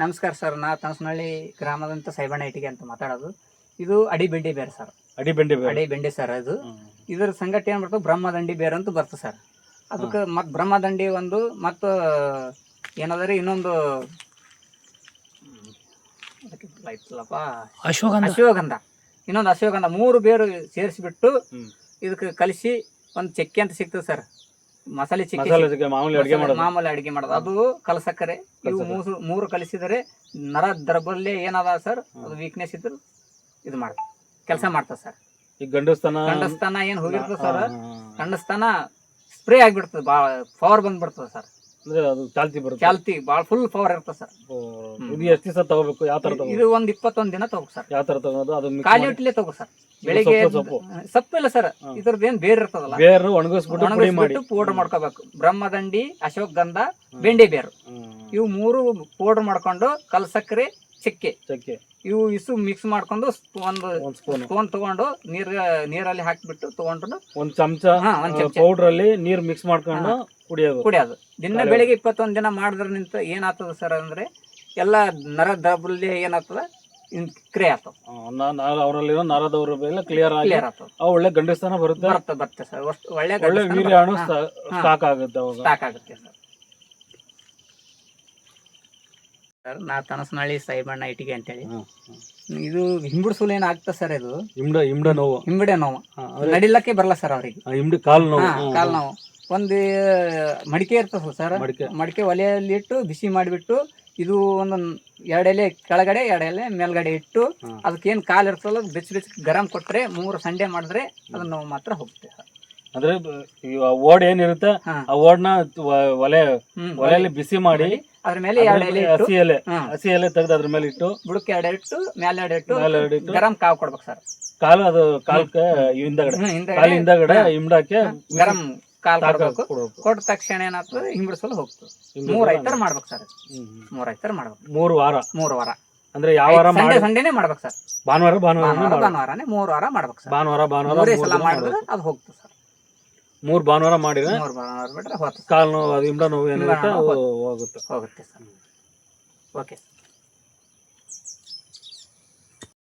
ನಮಸ್ಕಾರ ಸರ್ ನಾ ತನಸನಹಳ್ಳಿ ಗ್ರಾಮದಂತ ಸೈಬಣ್ಣ ಇಟ್ಟಿಗೆ ಅಂತ ಮಾತಾಡೋದು. ಇದು ಅಡಿ ಬೆಂಡಿ ಬೇರೆ ಸರ್. ಅಡಿ ಬೆಂಡಿ ಬೇರೆ. ಅಡಿ ಬೆಂಡಿ ಸರ್ ಅದು. ಇದ್ರ ಸಂಗತಿ ಏನ್ ಬರ್ತದೆ ಬ್ರಹ್ಮದಂಡಿ ಬೇರೆ ಅಂತ ಬರ್ತದೆ ಸರ್. ಅದಕ್ಕೆ ಮತ್ತೆ ಬ್ರಹ್ಮದಂಡಿ ಒಂದು ಮತ್ತು ಏನದ ರೀ ಇನ್ನೊಂದು ಅಶ್ವಗಂಧ. ಅಶ್ವಗಂಧ. ಇನ್ನೊಂದು ಅಶ್ವಗಂಧ. ಮೂರು ಬೇರು ಸೇರಿಸಿಬಿಟ್ಟು. ಇದಕ್ಕೆ ಕಲಿಸಿ ಒಂದು ಚಕ್ಕೆ ಅಂತ ಸಿಗ್ತದೆ ಸರ್. ಮಸಾಲೆ ಚಿಕ್ಕಿ ಮಸಾಲೆ ಮಾಮೂಲಿ ಅಡಿಗೆ ಮಾಡೋದು. ಮಾಮೂಲಿ ಅಡಿಗೆ ಮಾಡೋದು. ಅದು ಕಲಸಕ್ಕರೆ. ಇವು ಮೂರು ಮೂರು ಕಲಿಸಿದರೆ ನರ ದರ್ಬಲ್ಯ ಏನದ ಸರ್ ಅದು ವೀಕ್ನೆಸ್ ಇದ್ರು ಇದು ಮಾಡ್ತದೆ. ಕೆಲಸ ಮಾಡ್ತದೆ ಸರ್. ಈ ಗಂಡಸ್ತನ ಕಂಡಸ್ತಾನ ಏನ್ ಹೋಗಿರ್ತದೆ ಸರ್ ಗಂಡಸ್ತಾನ ಸ್ಪ್ರೇ ಆಗಿಬಿಡ್ತದೆ ಭಾಳ ಪವರ್ ಬಂದ್ಬಿಡ್ತದೆ ಸರ್. ಅಂದ್ರೆ ಅದು ಚಾಲ್ತಿ ಬರುತ್ತೆ. ಚಾಲ್ತಿ ಭಾಳ ಫುಲ್ ಪವರ್ ಇರ್ತದೆ ಸರ್ ಇದು ಎಷ್ಟು ದಿವಸ ತಗೋಬೇಕು? ಯಾವ ತರ ಇದು ಒಂದ್ ಇಪ್ಪತ್ತೊಂದ್ ದಿನ ತಗೋ ಸರ್ ಯಾವ ತರ ತಗೋದು? ಅದು mix ಖಾಲಿ ಮಾಡಿ- ಹೊಟ್ಟಿಲೆ ತಗೋ ಸರ್ ಬೆಳಿಗ್ಗೆ ಸೊಪ್ಪು, ಎದ್ದು- ಸೊಪ್ಪಿಲ್ಲ ಸರ್. ಇದ್ರದ್ದು ಏನ್ ಬೇರೆ ಇರ್ತದಲ್ಲ. ಬೇರು ಒಣಗಿಸ್ಬಿಟ್ಟು ಪುಡಿ ಮಾಡಿ. ಒಣಗಿಸ್ಬಿಟ್ಟು ಪೌಡರ್ ಮಾಡ್ಕೋಬೇಕು. ಬ್ರಹ್ಮದಂಡಿ ಅಶೋಕಗಂಧ ಬೆಂಡೆ ಬೇರು. ಹ್ಮ್. ಇವು ಮೂರು ಪೌಡರ್ ಮಾಡ್ಕೊಂಡು ಕಲ್ ಸಕ್ಕರೆ ಚಕ್ಕೆ. ಚಕ್ಕೆ. ಇವು ಇಸು ಮಿಕ್ಸ್ ಮಾಡ್ಕೊಂಡು ಒಂದು ಒಂದ್ ಸ್ಪೂನ್. ಸ್ಪೂನ್ ತಗೊಂಡು ನೀರ್ ನೀರಲ್ಲಿ ಹಾಕಿಬಿಟ್ಟು ತಗೊಂಡು ಒಂದ್ ಚಮಚ ಹಾ ಒಂದ್ ಚಮಚ. ಪೌಡರ್ ಅಲ್ಲಿ ನೀರ್ ಮಿಕ್ಸ್ ಮಾಡ್ಕೊಂಡು ಕುಡಿಯೋದು. ಕುಡಿಯೋದು. ದಿನ ಬೆಳಿಗ್ಗೆ ಇಪ್ಪತ್ತೊಂದ್ ದಿನ ಮಾಡಿದ್ರೆ ನಿಂತ ಏನಾಗ್ತದ ಸರ್ ಅಂದ್ರೆ ಎಲ್ಲ ನರ ದಬಲ್ಲಿ ಏನಾಗ್ತದ? ಕ್ರಿಯೆ ಆಗ್ತದ. ಅವರಲ್ಲಿರೋ ನರದವ್ರ ಎಲ್ಲ ಕ್ಲಿಯರ್ ಆಗಿ ಅವು ಒಳ್ಳೆ ಗಂಡಸ್ಥಾನ ಬರುತ್ತೆ. ಬರುತ್ತೆ ಬರುತ್ತೆ ಸರ್. ಒಳ್ಳೆ ಒಳ್ಳೆ ವೀರ್ಯಾಣು ಸ್ಟಾಕ್ ಆಗುತ್ತೆ ಸ್ಟಾಕ್ ಆಗುತ್ತೆ ಸರ್. ಸರ್ ನಾ ತನಸನಹಳ್ಳಿ ಸೈಬಣ್ಣ ಇಟ್ಟಿಗೆ ಅಂತೇಳಿ. ಇದು ಹಿಂಬುಡ್ಸುಲ್ ಏನ್ ಆಗ್ತದೆ ಸರ್ ಇದು? ಇಮ್ಡ ಇಮ್ಡ ನೋವು. ಹಿಂಬಡೆ ನೋವು. ನಡಿಲಕ್ಕೆ ಬರಲ್ಲ ಸರ್ ಅವ್ರಿಗೆ. ಹಿಂಬಡಿ ಇಮ್ಡಿ ಕಾಲ್ ನೋವು. ಕಾಲ್ ನೋವು. ಒಂದು ಮಡಿಕೆ ಇರ್ತದೆ ಸರ್. ಮಡಿಕೆ. ಮಡಿಕೆ ಒಲೆಯಲ್ಲಿ ಇಟ್ಟು ಬಿಸಿ ಮಾಡಿಬಿಟ್ಟು ಇದು ಒಂದು ಎರಡು ಎಲೆ ಕೆಳಗಡೆ ಎರಡು ಎಲೆ ಮೇಲ್ಗಡೆ ಇಟ್ಟು ಅದಕ್ಕೆ ಏನು ಕಾಲು ಇರ್ತಲ್ಲ ಬೆಚ್ಚ ಬೆಚ್ಚ ಗರಂ ಕೊಟ್ಟರೆ ಮೂರು ಸಂಡೆ ಮಾಡಿದ್ರೆ ಅದನ್ನು ನೋವು ಮಾತ್ರ ಹೋಗುತ್ತೆ ಸರ್. ಅಂದ್ರೆ ಓಡ್ ಏನಿರುತ್ತೆ ಆ ಓಡ್ನ ಒಲೆ ಒಲೆಯಲ್ಲಿ ಬಿಸಿ ಮಾಡಿ ಅದ್ರ ಮೇಲೆ ಎರಡು ಎಲೆ ಇಟ್ಟು ಹಸಿ ಎಲೆ ಹಸಿ ಎಲೆ ತೆಗೆದು ಅದ್ರ ಮೇಲೆ ಇಟ್ಟು ಬುಡಕ್ಕೆ ಎರಡು ಇಟ್ಟು ಮೇಲೆ ಎರಡು ಇಟ್ಟು ಮೇಲೆ ಎರಡು ಇಟ್ಟು ಗರಂ ಕಾವು ಕೊಡ್ಬೇಕು ಸರ್. ಕಾಲು ಅದು ಕಾಲ್ಕೆ ಹಿಂದಗಡೆ ಕಾಲು ಹಿಂದಗಡೆ ಹಿಂಬಡಕ್ಕೆ ಗರಂ ಕಾಲ್ ಕೊಡ್ಬೇಕು. ಕೊಡ್ಬೇಕು. ಕೊಟ್ಟ ತಕ್ಷಣ ಏನಾಗ್ತದೆ ಹಿಂಬಿಡಿಸಲು ಹೋಗ್ತದೆ. ಮೂರ್ ಐತರ ಮಾಡ್ಬೇಕು ಸರ್. ಮೂರ್ ಐತರ ಮಾಡ್ಬೇಕು. ಮೂರು ವಾರ. ಮೂರು ವಾರ. ಅಂದ್ರೆ ಯಾವ ವಾರ ಸಂಡೆ ಮಾಡಿ? ಸಂಡೇನೆ ಮಾಡ್ಬೇಕು ಸರ್. ಭಾನುವಾರ ಭಾನುವಾರ ಭಾನುವಾರ ಭಾನುವಾರನೇ ಮೂರು ವಾರ ಮಾಡ್ಬೇಕು ಸರ್. ಭಾನುವಾರ ಭಾನುವಾರ ಮೂರೇ ಮೂರ್ ಸಲ ದಿನ ಮಾಡಿದ್ರೆ ಅದು ಹೋಗ್ತದೆ ಸರ್. ಮೂರ್ ಭಾನುವಾರ ಮಾಡಿದ್ರೆ ಮೂರು ಭಾನುವಾರ ಬಿಟ್ರೆ ಹೋಗ್ತದೆ ಕಾಲು ನೋವು ಅದು ನೋವು ಏನಿರುತ್ತೆ ಹೋಗುತ್ತೆ. ಹೋಗುತ್ತೆ ಸರ್. ಓಕೆ.